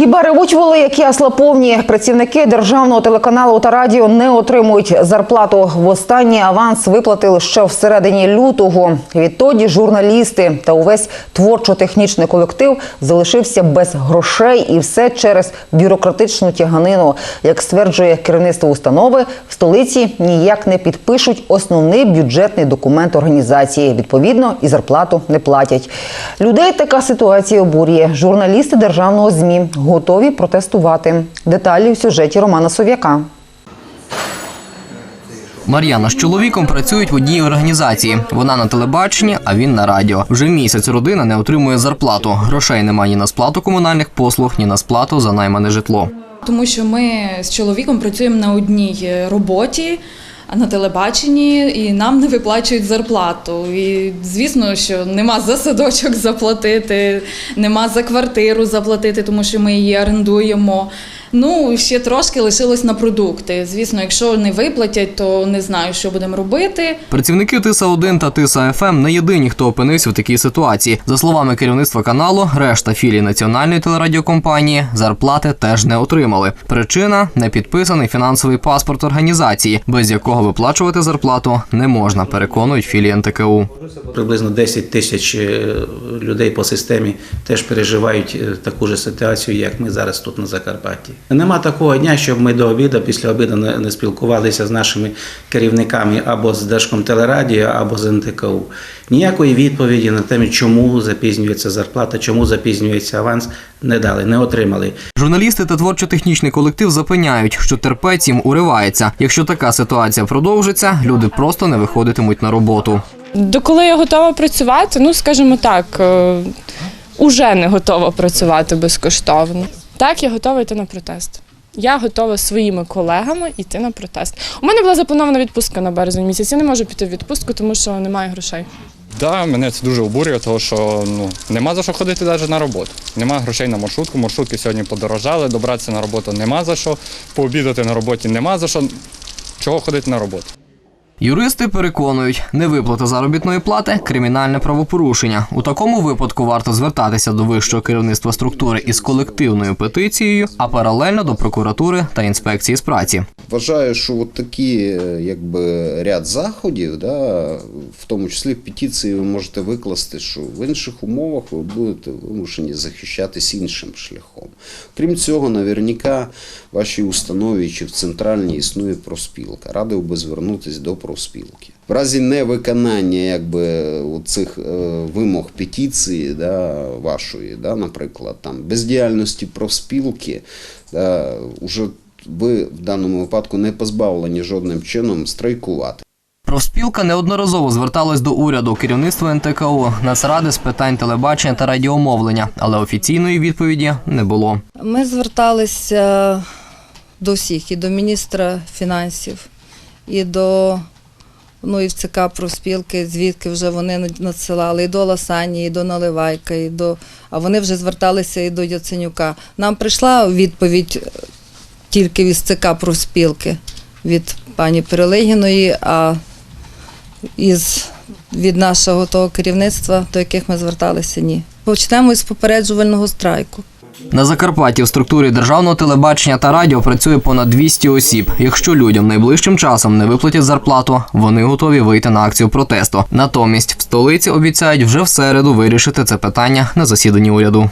Хіба ревуть воли, які аслаповні? Працівники державного телеканалу та радіо не отримують зарплату. Востаннє аванс виплатили ще в середині лютого. Відтоді журналісти та увесь творчо-технічний колектив залишився без грошей і все через бюрократичну тяганину. Як стверджує керівництво установи, в столиці ніяк не підпишуть основний бюджетний документ організації. Відповідно, і зарплату не платять. Людей така ситуація обурює. Журналісти державного змі готові протестувати. Деталі в сюжеті Романа Сов'яка. Мар'яна з чоловіком працюють в одній організації. Вона на телебаченні, а він на радіо. Вже місяць родина не отримує зарплату. Грошей немає ні на сплату комунальних послуг, ні на сплату за наймане житло. Тому що ми з чоловіком працюємо на одній роботі. А На телебаченні і нам не виплачують зарплату. І звісно, що нема за садочок заплатити, нема за квартиру заплатити, тому що ми її орендуємо. Ну ще трошки лишилось на продукти. Звісно, якщо не виплатять, то не знаю, що будемо робити. Працівники Тиса 1 та Тиса ФМ не єдині, хто опинився в такій ситуації. За словами керівництва каналу, решта філій національної телерадіокомпанії зарплати теж не отримали. Причина не підписаний фінансовий паспорт організації, без якого виплачувати зарплату не можна. Переконують філії НТКУ. Приблизно 10 тисяч е, людей по системі теж переживають е, таку ж ситуацію, як ми зараз тут на Закарпатті. Нема такого дня, щоб ми до обіду, після обіду не, спілкувалися з нашими керівниками або з Держкомтелерадіо, або з НТКУ. Ніякої відповіді на те, чому запізнюється зарплата, чому запізнюється аванс, не дали, не отримали. Журналісти та творчо-технічний колектив запевняють, що терпець їм уривається. Якщо така ситуація продовжиться, люди просто не виходитимуть на роботу. Доколи я готова працювати, ну скажімо так, е, уже не готова працювати безкоштовно. Так, я готова йти на протест. Я готова своїми колегами йти на протест. У мене була запланована відпустка на березень місяць. Я не можу піти в відпустку, тому що немає грошей. Да, мене це дуже обурює, тому що ну нема за що ходити навіть на роботу. Нема грошей на маршрутку. Маршрутки сьогодні подорожали, добратися на роботу нема за що, пообідати на роботі нема за що. Чого ходити на роботу? Юристи переконують, невиплата заробітної плати кримінальне правопорушення. У такому випадку варто звертатися до вищого керівництва структури із колективною петицією, а паралельно до прокуратури та інспекції з праці. Вважаю, що от такі е, якби ряд заходів, да, в тому числі в петиції ви можете викласти, що в інших умовах ви будете вимушені захищатись іншим шляхом. Крім цього, наверняка в вашій установі чи в центральній існує профспілка. Радив би звернутися до профспілки. В разі невиконання якби, цих е, вимог петиції да, вашої, да, наприклад, там, бездіяльності профспілки, да, уже ви в даному випадку не позбавлені жодним чином страйкувати. Профспілка неодноразово зверталась до уряду, керівництва НТКО, Нацради з питань телебачення та радіомовлення, але офіційної відповіді не було. Ми зверталися до всіх, і до міністра фінансів, і до ну, і в ЦК профспілки, звідки вже вони надсилали, і до Ласані, і до Наливайка, і до, а вони вже зверталися і до Яценюка. Нам прийшла відповідь е, тільки від ЦК профспілки, від пані Перелегіної, а із від нашого того керівництва, до яких ми зверталися, ні. Почнемо із попереджувального страйку. На Закарпатті в структурі державного телебачення та радіо працює понад 200 осіб. Якщо людям найближчим часом не виплатять зарплату, вони готові вийти на акцію протесту. Натомість в столиці обіцяють вже в середу вирішити це питання на засіданні уряду.